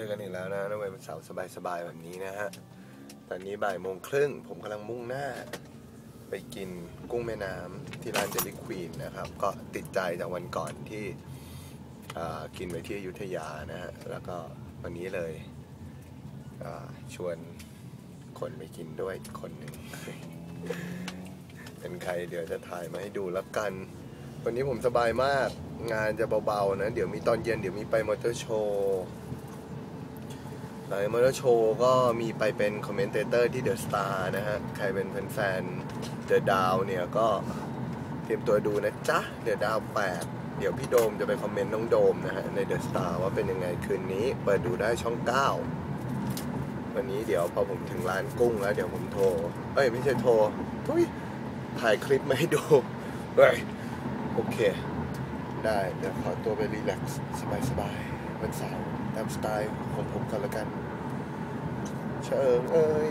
จอกันอีกแล้วนะในวันเสาร์สบายๆแบบนี้นะฮะ ตอนนี้บ่ายโมงครึ่งผมกำลังมุ่งหน้า ไปกินกุ้งแม่น้ำที่ร้านเจลลี่ควีนนะครับ ก็ติดใจจากวันก่อนที่กินไปที่อยุธยานะฮะ แล้วก็วันนี้เลยชวนคนไปกินด้วยคนหนึ่ง เป็นใครเดี๋ยวจะถ่ายมาให้ดูแล้วกัน วันนี้ผมสบายมาก งานจะเบาๆนะ เดี๋ยวมีตอนเย็นเดี๋ยวมีไปมอเตอร์โชว์ ไปมอเตอร์โชว์ก็มีไปเป็นคอมเมนเตเตอร์ที่เดอะสตาร์นะฮะ ใครเป็นแฟนๆเดอะดาวเนี่ยก็เตรียมตัวดูนะจ๊ะเดอะดาวแปดเดี๋ยวพี่โดมจะไปคอมเมนต์น้องโดมนะฮะ ในเดอะสตาร์ว่าเป็นยังไงคืนนี้ เปิดดูได้ช่อง9วันนี้เดี๋ยวพอผมถึงร้านกุ้งแล้ว เดี๋ยวผมโทร เอ้ย ไม่ใช่โทรทุยถ่ายคลิปมาให้ดูเฮ้ยโอเค ได้เดี๋ยวขอตัวไปรีแลกซ์สบายๆ วันเสาร์ตามสไตล์ของผมกันละกัน เชิญเอ้ย